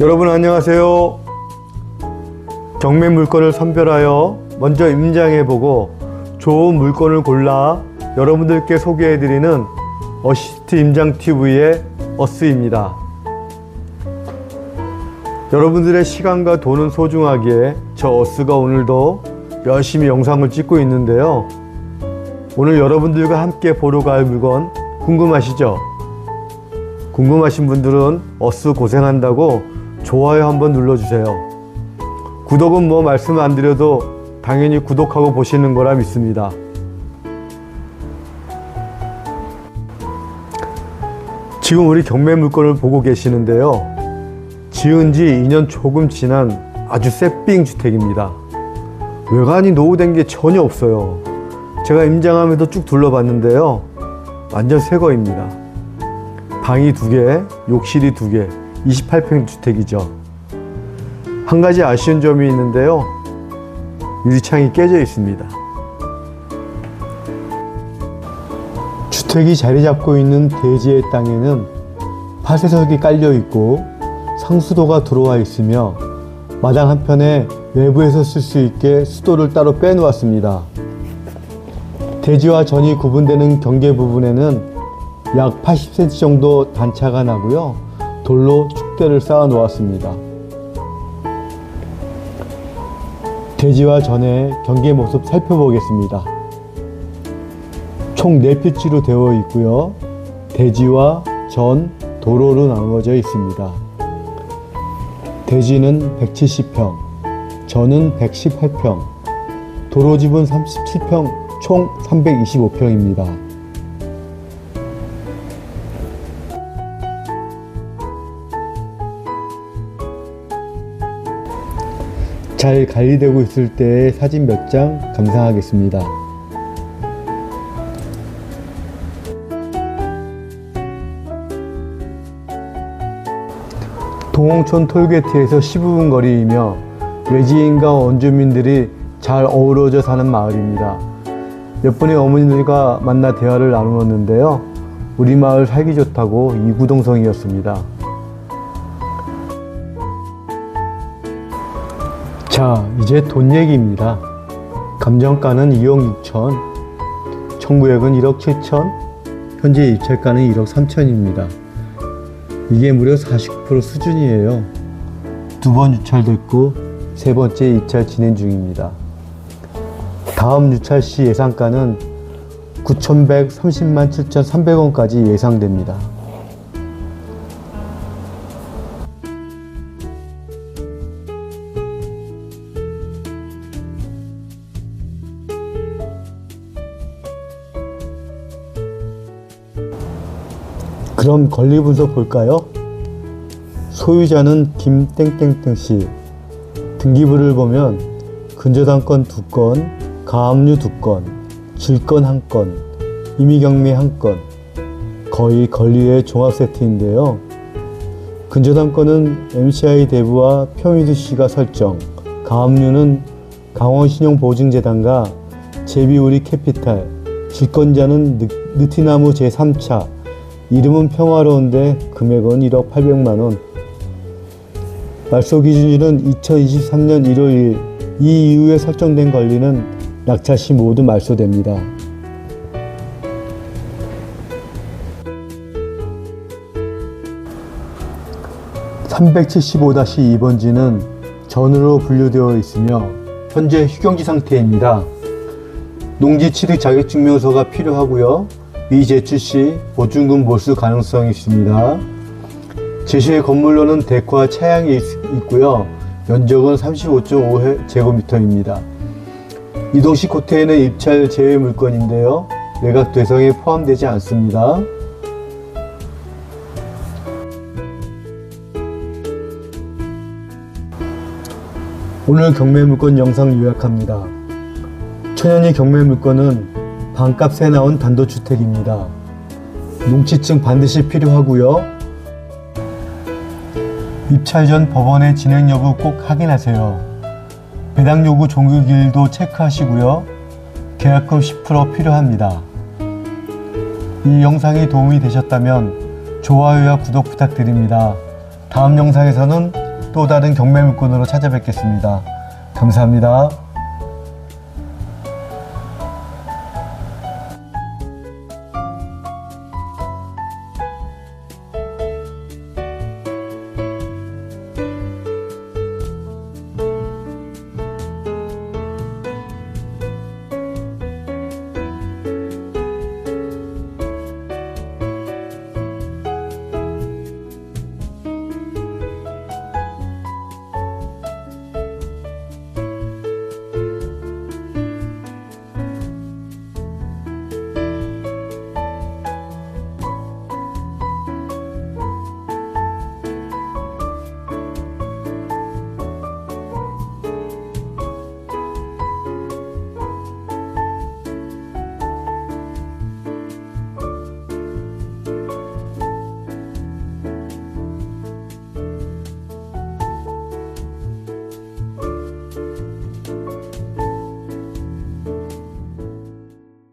여러분 안녕하세요. 경매 물건을 선별하여 먼저 임장해보고 좋은 물건을 골라 여러분들께 소개해드리는 어시스트 임장 TV의 어스입니다. 여러분들의 시간과 돈은 소중하기에 저 어스가 오늘도 열심히 영상을 찍고 있는데요. 오늘 여러분들과 함께 보러 갈 물건 궁금하시죠? 궁금하신 분들은 어스 고생한다고 좋아요 한번 눌러주세요. 구독은 뭐 말씀 안 드려도 당연히 구독하고 보시는 거라 믿습니다. 지금 우리 경매 물건을 보고 계시는데요. 지은 지 2년 조금 지난 아주 새삥 주택입니다. 외관이 노후된 게 전혀 없어요. 제가 임장하면서 쭉 둘러봤는데요. 완전 새 거입니다. 방이 두 개, 욕실이 두 개, 28평 주택이죠. 한 가지 아쉬운 점이 있는데요. 유리창이 깨져 있습니다. 주택이 자리 잡고 있는 대지의 땅에는 파쇄석이 깔려 있고 상수도가 들어와 있으며 마당 한편에 외부에서 쓸 수 있게 수도를 따로 빼놓았습니다. 대지와 전이 구분되는 경계 부분에는 약 80cm 정도 단차가 나고요. 돌로 축대를 쌓아 놓았습니다. 대지와 전의 경계 모습 살펴보겠습니다. 총 4필지로 되어 있고요. 대지와 전, 도로로 나누어져 있습니다. 대지는 170평, 전은 118평, 도로집은 37평, 총 325평입니다. 잘 관리되고 있을 때의 사진 몇 장 감상하겠습니다. 동홍촌 톨게이트에서 15분 거리이며 외지인과 원주민들이 잘 어우러져 사는 마을입니다. 몇 분의 어머니들과 만나 대화를 나누었는데요. 우리 마을 살기 좋다고 이구동성이었습니다. 자, 이제 돈 얘기입니다. 감정가는 2억 6천, 청구액은 1억 7천, 현재 입찰가는 1억 3천입니다. 이게 무려 49% 수준이에요. 두 번 유찰됐고 세 번째 입찰 진행 중입니다. 다음 유찰 시 예상가는 9,130만 7,300원까지 예상됩니다. 그럼 권리 분석 볼까요? 소유자는 김땡땡땡 씨. 등기부를 보면 근저당권 2건, 가압류 2건, 질권 1건, 임의경매 1건. 거의 권리의 종합 세트인데요. 근저당권은 MCI 대부와 표미두 씨가 설정, 가압류는 강원신용보증재단과 제비우리 캐피탈, 질권자는 느, 느티나무 제3차, 이름은 평화로운데 금액은 1억 800만 원. 말소 기준일은 2023년 1월 1일. 이 이후에 설정된 권리는 낙찰 시 모두 말소됩니다. (375-2번지는) 전으로 분류되어 있으며 현재 휴경지 상태입니다. 농지 취득 자격증명서가 필요하고요. 미제출 시 보증금 몰수 가능성이 있습니다. 제시의 건물로는 데크와 차양이 있- 있고요. 면적은 35.5제곱미터입니다. 이동식 코트에는 입찰 제외 물건인데요. 매각 대상에 포함되지 않습니다. 오늘 경매 물건 영상 요약합니다. 천연이 경매 물건은 반값에 나온 단독주택입니다. 농지증 반드시 필요하고요. 입찰 전 법원의 진행 여부 꼭 확인하세요. 배당 요구 종료기일도 체크하시고요. 계약금 10% 필요합니다. 이 영상이 도움이 되셨다면 좋아요와 구독 부탁드립니다. 다음 영상에서는 또 다른 경매 물건으로 찾아뵙겠습니다. 감사합니다.